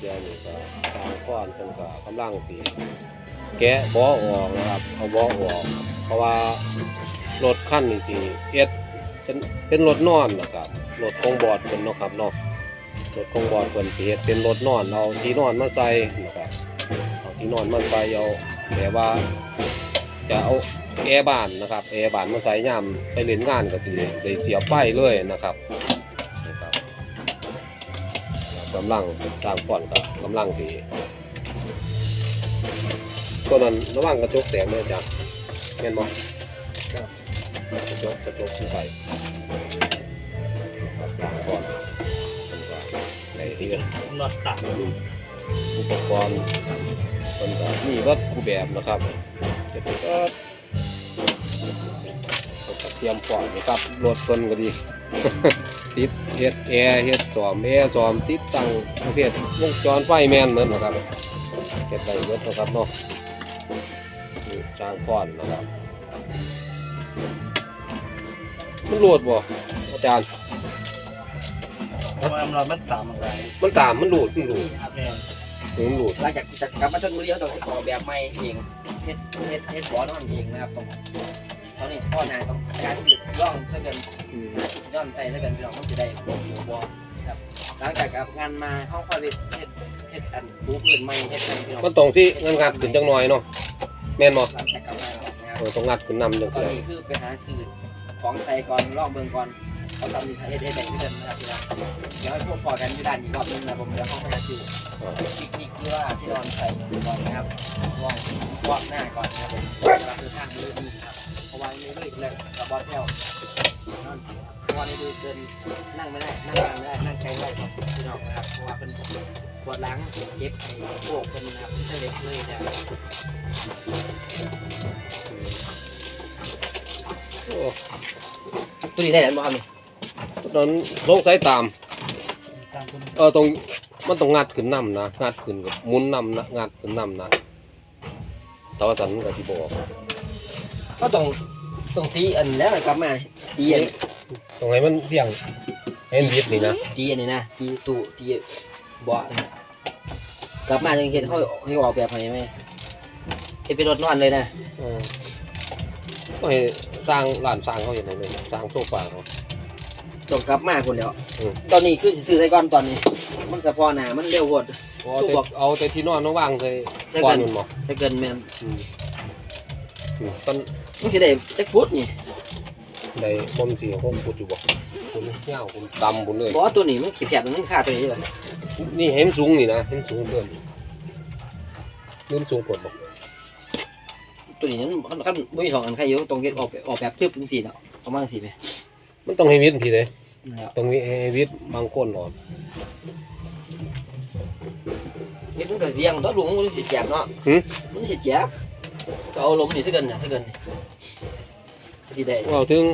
เดี๋ยวนี้ก็สร้างก้อนเพิ่นก็กำลังสิแกะบ่อออกนะครับเอาบ่อออก เพราะว่ารถคันนี้สิเอ็ดเป็นเป็นรถนอนนะครับรถของบอดเพิ่นเนาะครับเนาะรถของบอดเพิ่นสิเฮ็ดเป็นรถนอนเอาที่นอนมาใส่นะครับเอาที่นอนมาใส่เอาแบบว่าจะเอาแอร์บ้านนะครับแอร์บ้านมาใส่ยามไปเล่นงานก็สิได้เสียบไฟเลยนะครับ กำลังสร้างก่อนก็กำลังสิตัวนั้นระหว่างกระจกแสงเนี่ยจ้ะเห็นบ่ครับกระจกกระจกขึ้นไปครับสร้างก่อนมันก็ในที่น็อตต่อุปกรณ์มันก็มีวัดคูแบบนะครับเดี๋ยวผมก็ก็เตรียมปล่อยนะครับรถคนก็ดี ติดเฮ็ดแอร์เฮ็ดสอมแอร์สอมติดตั้งประเภทวงจรไฟแมนเหมือนนะครับเฮ็ดได้เบิดนะครับเนาะนี่จ้างพอนนะครับมันโหลดบ่อาจารย์ำเพราะว่าเราไม่ตามอะไรมันตามมันโหลดมันโหลดครับแม่นมันโหลดหลังจากจะกลับมาชนบุรีเขาต้องออกแบบใหม่เองเฮ็ดเฮ็ดเฮ็ดบ่อนอนเองนะครับตรง ตอนนี้เฉพาะนายต้องการซื้อร่องซะเกินย้อนใส่ซะเกินพี่น้องต้องจะได้บ่หัวบครับหลังจากกับงานมาห้องคอยเฮ็ดเฮ็ดอันปูพื้นใหม่เฮ็ดอันพี่น้องมันตรงสิงันงัดขึ้นจังหน่อยเนาะแม่นบ่หลังจากกลับมานครับ เออต้องงัดขึ้นนำจังตอนซี่นี้คือไปหาสื่อของใส่ก่อนลอกเบิ่งก่อน เขาทำดีเฮ็ดเฮ็ดได้เพิ่นนะครับพี่น้องเดี๋ยวให้พวกพอกันอยู่ด้านอีกรอบนึงนะผมเดี๋ยวห้องไปหาซื้อปิกนิกหรือว่าที่นอนใส่ก่อนนะครับวางวางหน้าก่อนนะครับผมเวลาเดินทางเลื่อนครับเพราะว่าไม่ลื่นแล้วกระบอกแก้วนอนเพราะว่าในดูเกินนั่งไม่ได้นั่งนานไม่ได้นั่งไกลไม่ได้ครับพี่น้องนะครับเพราะว่าเป็นปวดหลังเจ็บไอ้พวกเป็นนะครับเล็กเลยนะโอ้ตัวนี้ได้แล้วมั้งครับเนี่ต อนลงสายตาม ตามคนเออตรงมันต้องงัดขึ้นนำนะงัดขึ้นกับหมุนนำนะงัดขึ้นนำนะแต่ว่าสันกับที่บอกก็ต้องต้องตีอันแล้วกลับมาตีอันตรงไหนมันเพียงเห็นวิดนี่นะตีอันนี้นะตีตู้ตีเบาะนะกลับมาจังเห็นเขาให้ออกแบบให้ไหมเห็นเป็นรถนอนเลยนะ เออก็ให้สร้างร้านสร้างเขาเห็นไหนเลยสร้างโซฟาเขา ต้องกลับมาคนเดียวอืม ตอนนี้คือสิซื้อใส่ก่อนตอนนี้ มันสะพอหนามันเร็วโหด เอาแต่เอาแต่ที่นอนน้องว่างใส่ใส่ก้อกันนมันบอกใส่เกินแม่นอืมอืมต้นมันสิได้จักฟุตนี่ได้บ่มสีผมพูดอยู่บอกคุณเงาคุณดำคุณเลยเพราะว่าตัวนี้มันขีดแคบมันค่าตัวนี้เลยนี่เห็นสูงนี่นะเห็นสูงเกินเห็นสูงปวดบอกตัวนี้มันมันมันมีสองอันใครอยู่ตรงเก็ตออกออกแบบทึบจังซี่เนาะเอามาจังซี่ไหม มันต้องให้วิทย์ทีเลยนั่นแหล้วต้องมีให้วิทย์บางคนหรอกนี่มันก็เรียงตัวลุงมันสิแจ็บเนาะหึมันสิแจ็บก็เอาลมนี่ซะเกินน่ะซะเกินนี่สิได้เราถึง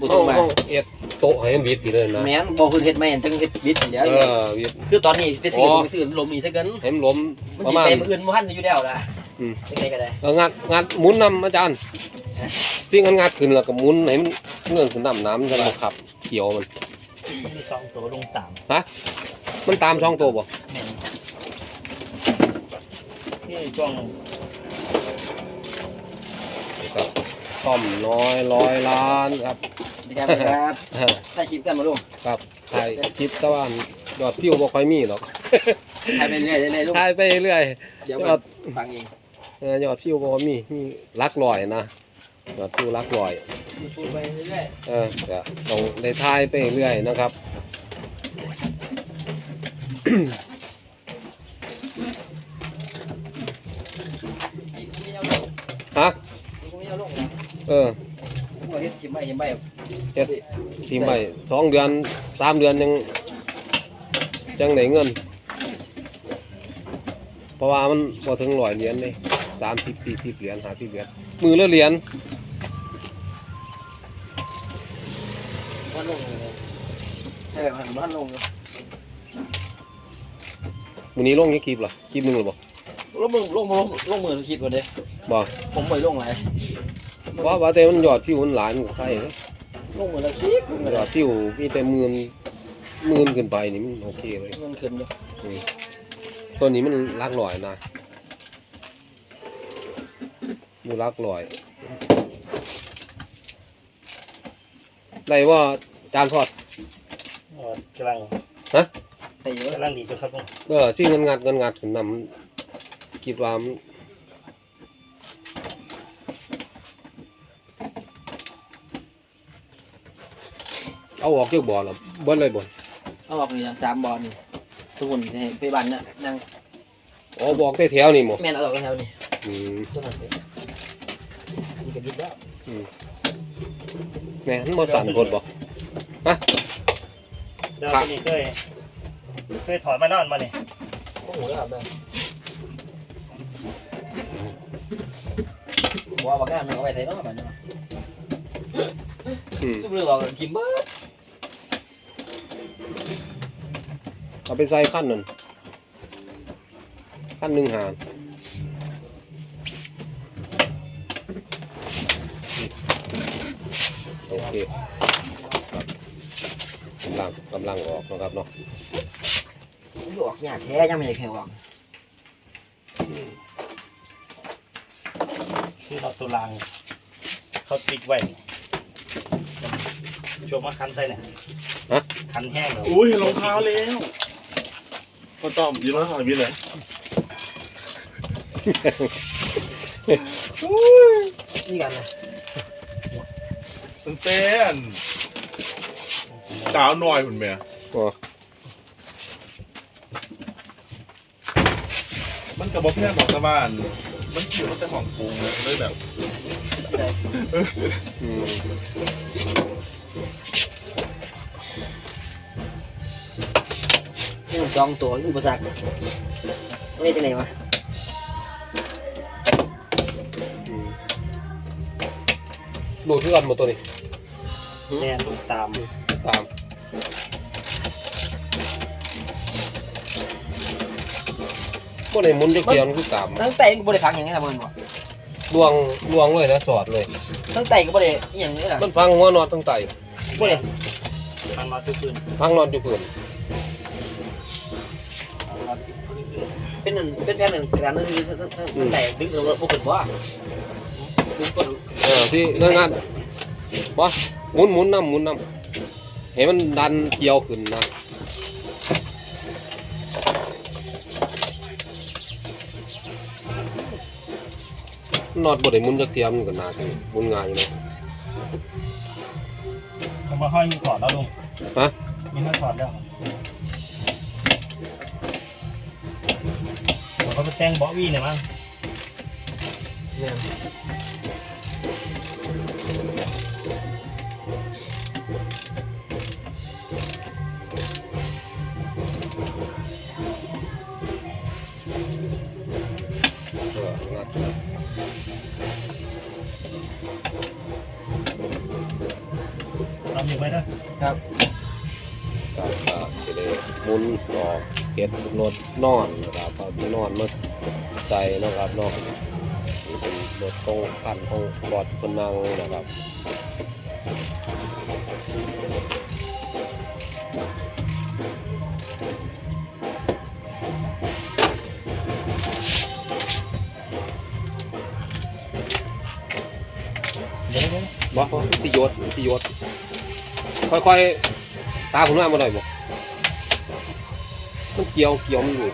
บ่ต้องมาเฮเอ็ดโต๊ะให้มันวิทย์ทีเลยนะแม่นบ่เพิ่นเฮ็ดไม่จังเฮ็ดวิทย์เดี๋ยวเออวิทย์คือตอนนี้ไปซื้ออ๋อไปซื้อลมนี่ซะเกินให้มันล้มมันประสิมาณ ไปมื้ออื่นบ่ทันอยู่แล้วล่ะอืมยังไงก็ได้ เอองัดงัดหมุนนำอาจารย์ สิ่งงันงัดขึ้นแล้วก็หมุนให้มันเงื่อนขึ้นน้ำน้ำจะมาขับเขียวมัน มีสองตัวลงต่มันตามช่องตัวบ่ำแม่นนี่ช่วงครับต้อมน้อยร้อยล้านครับดีครับครับเออถ่ายคลิปกันมาลุงครับถ่ายคลิปตะวันยอดพิวบ่ค่อยมีหรอกถ่ายไปเรื่อยๆเลยลุงถ่ายไปเรื่อยเดี๋ยวยอด ฟังเอง เออยอดพิวบ่ค่อยมีมีหลักลอยนะ ยอดพิวหลักลอยพูดไปเรื่อยเออก็ต้องได้ถ่ายไปเรื่อยนะครับๆอีกไม่เอาลงฮะอีกไม่เอาลงนะเออผมก็เฮ็ดจิ้มใบจิ้มใบเฮ็ดทีมไปสองเดือนสามเดือนยังยังได้เงิน เพราะว่ามันพอถึงร้อยเหรียญเลยสามสิบสี่สิบเหรียญห้าสิบเหรียญมือละเหรียญานลงเลยให้แบบหันบ้านลงเลยมือนี้ลงยังคลิปเหรอคลิปหนึ่งหรือบ่ลงมือลงมือลงมือคิดก่อนเด้บ่ผมไม่ลงหลายเพราะว่าแต่มันยอดพิวมันหลายมันก็ใครเด้ลงมือละคลิปลงมือยอดพิวมีแต่หมื่นหมื่นขึ้นไปนี่มันโอเคเลยเงินขึ้นอยู่อืมตัวนี้มันลักลอยนะมูลักลอยไรว่า จานพอดเอ่อกำลังแต่เยอะกำลังดีจุดครับลุงเออซี่เงินงัดเงินงัดถึงนำคิดว่ามันเอาออกเกี่ยวบ่อแล้วเบิ้เลยบ่เอาออกนี่นะสามบอลนี่ทุกคนจะให้ไปบันน่ะนั่งอ๋อบอกได้แถวนี่หมแม่นเอาออกกันแถวนี่อืมตัวนั้นเลยนี่ก็ดิบแล้วแหม่มันบ่สั่นพดบ่ เดี๋ยวตัวนี้เคยเคยถอดมานอนมาเนี่ยโอ้โหแล้วแบบบัวบอกแค่มันเอาไปใส่น้องมันเนาะอืมซุปเรือบอกกินเบิร์ดเอาไปใส่ขั้นนั่นขั้นหนึ่งหางโอเคครับกำ ลังกำลังออกนะครับเนาะมันออกยากแท้ยังไม่ได้แค่ออกคือเราตัวรางเขาติดไว้ช่วงมาคันใส่เนี่ยคันแห้งแล้วอุ้ยเห็นรองเท้าแล้วก็ต้อมยืนรองเท้าบินเลยอุ้ยนี่กันนะมันเต้น สาวหน่อยคุณแม่อ๋อมันกับบอแพงของตะบ้าน มันเสียมันแต่ของปรุงนะเลยแบบได้เออเสียอืมนี่มันสองตัวอุปสรรคนี่จะไหนวะอืมดูดคือกันหมดตัวนี้แน่นลูกตาม ตามบ่ได้หมุนจักเกียร์มันคือตามตั้งแต่ก็บ่ได้ฟังอย่างนี้นะมันบอกลวงลวงเลยนะสอดเลยตั้งแต่ก็บ่ได้อหย่างนี้นะมันพังหัวนอนทั้งไตบ่ได้มันมาทุกคืนพังนอนอยู่พื้นมันมาทุกคืนเป็นนั่นเป็นแฟนนั่นกระดานนั่นคือตั้งตั้งแต่ดึงลงรถบ่ขึ้นบ่ดึงกดเออที่งานงานบ่หมุนหมุนน้ำหมุนน้ำ ให้มันดันเกี่ยวขึ้นนะนอดบ่ได้หมุนจักเทียมนก็น่าสิหมุนง่ายอยู่เนาะผมมาห้อยมีถอดแล้วลุงฮะมีให้ถอดแล้วผมก็ไปแต่งเบาะวี่เนี่ยมั้งแม่นเอองัดเราอยู่ไหมนะครับก็ก็จะได้หมุนออกเก็บรถนอนนะครับเอาที่นอนมาใส่นะครับนาะนี่เป็นรถของคันของบอดคนนั่งนะครับ บอกว่าสิโยดสิโยดค่อยๆ ตามผมมามาหน่อยบอกมันเกี่ยวเกี่ยวมันอยู่